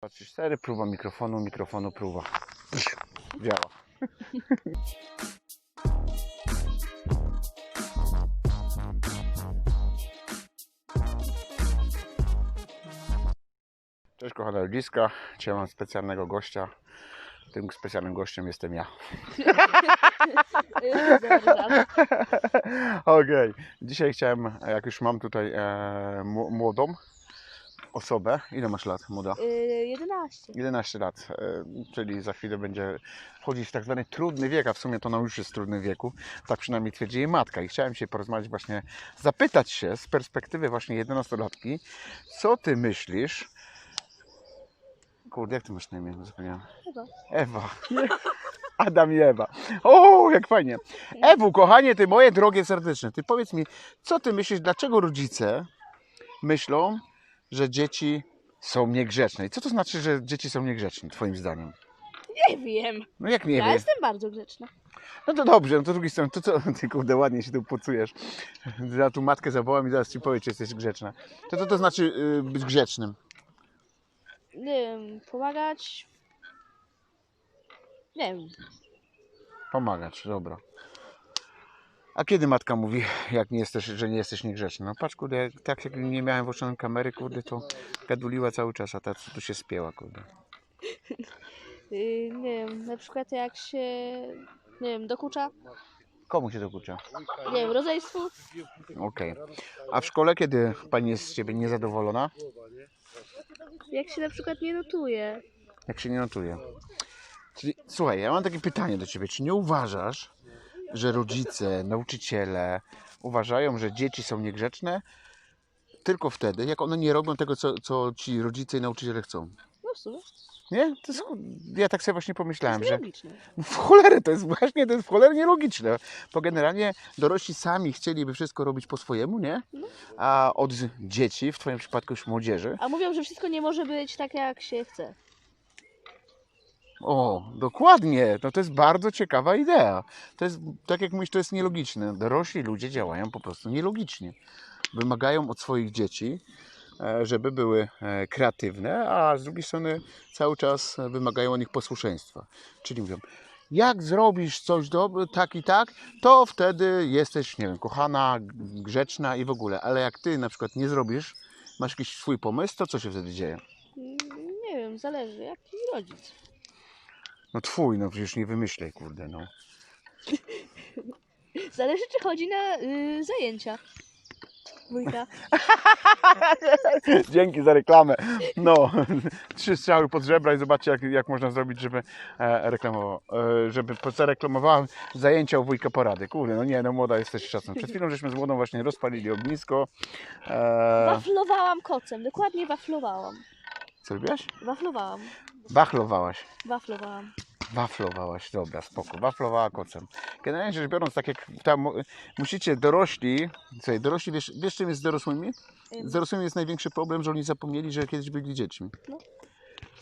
Patrz, cztery, próba mikrofonu, mikrofonu, próba. Działa. Cześć kochane ludziska, dzisiaj mam specjalnego gościa. Tym specjalnym gościem jestem ja. Okej, dzisiaj chciałem, jak już mam tutaj e, mł- młodą osobę. Ile masz lat, młoda? Y, 11. 11 lat, e, czyli za chwilę będzie wchodzić w tak zwany trudny wiek, a w sumie to ona już jest w trudnym wieku, tak przynajmniej twierdzi jej matka. I chciałem się porozmawiać właśnie, zapytać się z perspektywy właśnie 11-latki, co ty myślisz? Kurde, jak ty masz na imię? Zapomniałem. Chyba. Ewa. Adam i Ewa. O, jak fajnie. Ewu, kochanie, ty moje drogie serdeczne, ty powiedz mi, co ty myślisz, dlaczego rodzice myślą, że dzieci są niegrzeczne? I co to znaczy, że dzieci są niegrzeczne, twoim zdaniem? Nie wiem. No jak nie ja wiem? jestem bardzo grzeczna. No to dobrze, no to z drugiej strony, to co, ty kurde, ładnie się tu pocujesz. Ja tu matkę zawołam i zaraz ci powiem, czy jesteś grzeczna. To co to znaczy y, być grzecznym? Nie wiem, pomagać. Nie wiem. Pomagać, dobra. A kiedy matka mówi, jak nie jesteś, że nie jesteś niegrzeczny? No patrz, kurde, jak- tak jak nie miałem włączonej kamery, kurde, to gaduliła cały czas, a ta tu się spięła, kurde. Y, nie wiem, na przykład jak się. Nie wiem, dokucza. Komu się dokucza? Nie wiem, rodzeństwu. Okej. A w szkole, kiedy pani jest z ciebie niezadowolona? Jak się na przykład nie notuje. Jak się nie notuje. Czyli słuchaj, ja mam takie pytanie do ciebie. Czy nie uważasz, że rodzice, nauczyciele uważają, że dzieci są niegrzeczne tylko wtedy, jak one nie robią tego, co, co ci rodzice i nauczyciele chcą? No w sumie. Nie? To jest, ja tak sobie właśnie pomyślałem, że w cholerę to jest właśnie, to jest w cholerę nielogiczne. Bo generalnie dorośli sami chcieliby wszystko robić po swojemu, nie? No. A od dzieci, w twoim przypadku już młodzieży, A mówią, że wszystko nie może być tak, jak się chce. O, dokładnie. No to jest bardzo ciekawa idea. To jest, tak jak mówisz, to jest nielogiczne. Dorośli ludzie działają po prostu nielogicznie. Wymagają od swoich dzieci, e, żeby były e, kreatywne, a z drugiej strony cały czas wymagają od nich posłuszeństwa. Czyli mówią, jak zrobisz coś dobre, tak i tak, to wtedy jesteś, nie wiem, kochana, grzeczna i w ogóle. Ale jak ty na przykład nie zrobisz, masz jakiś swój pomysł, to co się wtedy dzieje? Nie wiem, zależy. Jaki rodzic. No twój, no przecież nie wymyślej, kurde, no. Zależy, czy chodzi na y, zajęcia. Wujka. Dzięki za reklamę. No, trzy strzały pod żebra i zobaczcie, jak, jak można zrobić, żeby e, reklamował, e, żeby zareklamowałem zajęcia u wujka porady. Kurde, no nie, no młoda jesteś czasem. Przed chwilą żeśmy z młodą właśnie rozpalili ognisko. E, Waflowałam kocem. Dokładnie waflowałam. co robiłaś? Waflowałam. Wachlowałaś. Waflowałam. Waflowałaś, dobra, spoko. Waflowała kocem. Generalnie rzecz biorąc, tak jak tam mu- musicie dorośli, słuchaj, dorośli, wiesz, wiesz czym jest z dorosłymi? Z dorosłymi jest największy problem, że oni zapomnieli, że kiedyś byli dziećmi. No.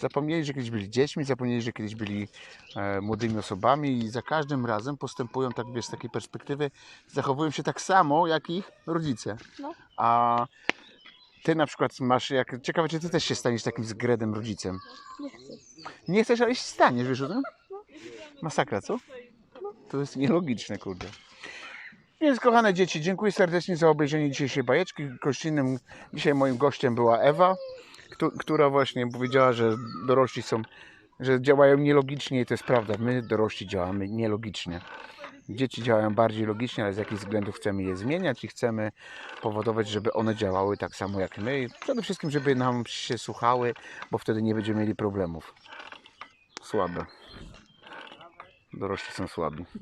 Zapomnieli, że kiedyś byli dziećmi, zapomnieli, że kiedyś byli e, młodymi osobami i za każdym razem postępują tak, wiesz, z takiej perspektywy, zachowują się tak samo, jak ich rodzice. No. A ty na przykład masz, jak, ciekawe, czy ty też się staniesz takim zgredem rodzicem. Nie chcę. Nie chcesz, ale się staniesz, wiesz o tym? Masakra, co? To jest nielogiczne, kurde. Więc kochane dzieci, dziękuję serdecznie za obejrzenie dzisiejszej bajeczki. Gościnnym dzisiaj moim gościem była Ewa, któ- która właśnie powiedziała, że dorośli są, że działają nielogicznie i to jest prawda. My dorośli działamy nielogicznie. Dzieci działają bardziej logicznie, ale z jakichś względów chcemy je zmieniać i chcemy powodować, żeby one działały tak samo jak my. Przede wszystkim, żeby nam się słuchały, bo wtedy nie będziemy mieli problemów. Słabe. Dorośli są słabi.